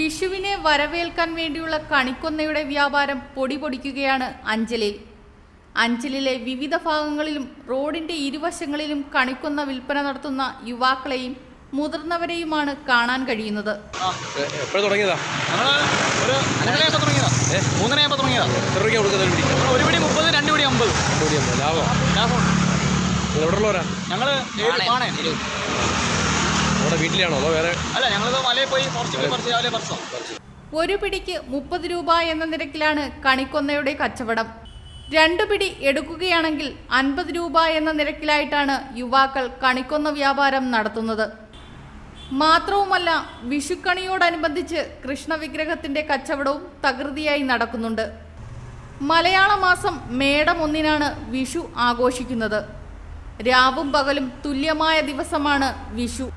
വിഷുവിനെ വരവേൽക്കാൻ വേണ്ടിയുള്ള കണിക്കൊന്നയുടെ വ്യാപാരം പൊടി പൊടിക്കുകയാണ് അഞ്ചലിൽ അഞ്ചലിലെ വിവിധ ഭാഗങ്ങളിലും റോഡിന്റെ ഇരുവശങ്ങളിലും കണിക്കൊന്ന വിൽപ്പന നടത്തുന്ന യുവാക്കളെയും മുതിർന്നവരെയുമാണ് കാണാൻ കഴിയുന്നത്. വീട്ടിലാണോ അതോ വേറെ? അല്ല ഞങ്ങളിത് മലയിൽ പോയി കുറച്ച് രാവിലെ പറിച്ചോ ഒരു പിടിക്ക് മുപ്പത് രൂപ എന്ന നിരക്കിലാണ് കണിക്കൊന്നയുടെ കച്ചവടം. രണ്ടു പിടി എടുക്കുകയാണെങ്കിൽ അൻപത് രൂപ എന്ന നിരക്കിലായിട്ടാണ് യുവാക്കൾ കണിക്കൊന്ന വ്യാപാരം നടത്തുന്നത്. മാത്രവുമല്ല വിഷുക്കണിയോടനുബന്ധിച്ച് കൃഷ്ണവിഗ്രഹത്തിന്റെ കച്ചവടവും തകൃതിയായി നടക്കുന്നുണ്ട്. മലയാള മാസം മേടം ഒന്നിനാണ് വിഷു ആഘോഷിക്കുന്നത്. രാവും പകലും തുല്യമായ ദിവസമാണ് വിഷു.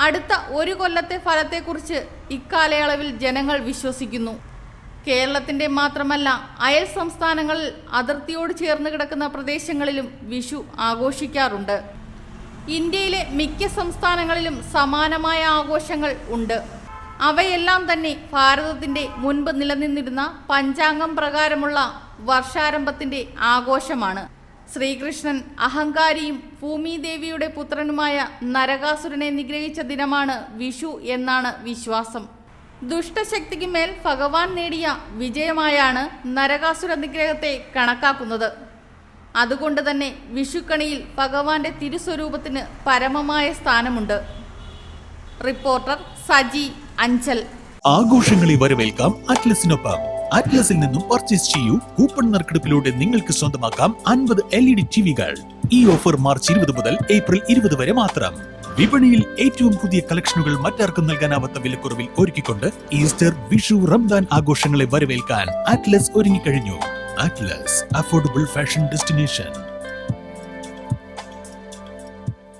അടുത്ത ഒരു കൊല്ലത്തെ ഫലത്തെക്കുറിച്ച് ഇക്കാലയളവിൽ ജനങ്ങൾ വിശ്വസിക്കുന്നു. കേരളത്തിന്റെ മാത്രമല്ല അയൽ സംസ്ഥാനങ്ങളിൽ അതിർത്തിയോട് ചേർന്ന് കിടക്കുന്ന പ്രദേശങ്ങളിലും വിഷു ആഘോഷിക്കാറുണ്ട്. ഇന്ത്യയിലെ മിക്ക സംസ്ഥാനങ്ങളിലും സമാനമായ ആഘോഷങ്ങൾ ഉണ്ട്. അവയെല്ലാം തന്നെ ഭാരതത്തിന്റെ മുൻപ് നിലനിന്നിരുന്ന പഞ്ചാംഗം പ്രകാരമുള്ള വർഷാരംഭത്തിന്റെ ആഘോഷമാണ്. ശ്രീകൃഷ്ണൻ അഹങ്കാരിയും ഭൂമിദേവിയുടെ പുത്രനുമായ നരകാസുരനെ നിഗ്രഹിച്ച ദിനമാണ് വിഷു എന്നാണ് വിശ്വാസം. ദുഷ്ടശക്തിക്ക് മേൽ ഭഗവാൻ നേടിയ വിജയമായാണ് നരകാസുര നിഗ്രഹത്തെ കണക്കാക്കുന്നത്. അതുകൊണ്ട് തന്നെ വിഷുക്കണിയിൽ ഭഗവാന്റെ തിരുസ്വരൂപത്തിന് പരമമായ സ്ഥാനമുണ്ട്. റിപ്പോർട്ടർ സജി അഞ്ചൽ. ആഘോഷങ്ങളെ വരവേൽക്കാം അറ്റ്ലസിനൊപ്പം. അറ്റ്ലസിൽ നിന്നും പർച്ചേസ് ചെയ്യൂ. കൂപ്പൺ നറുക്കെടുപ്പിലൂടെ നിങ്ങൾക്ക് സ്വന്തമാക്കാം അൻപത് എൽ ഇ ഡി ടിവികൾ. ഈ ഓഫർ മാർച്ച് ഇരുപത് മുതൽ ഏപ്രിൽ ഇരുപത് വരെ മാത്രം. വിപണിയിൽ ഏറ്റവും പുതിയ കളക്ഷനുകൾ മറ്റാർക്കും നൽകാനാവാത്ത വിലക്കുറവിൽ ഒരുക്കിക്കൊണ്ട് ഈസ്റ്റർ വിഷു റംദാൻ ആഘോഷങ്ങളെ വരവേൽക്കാൻ അറ്റ്ലസ് ഒരുങ്ങിക്കഴിഞ്ഞു. Atlas affordable fashion destination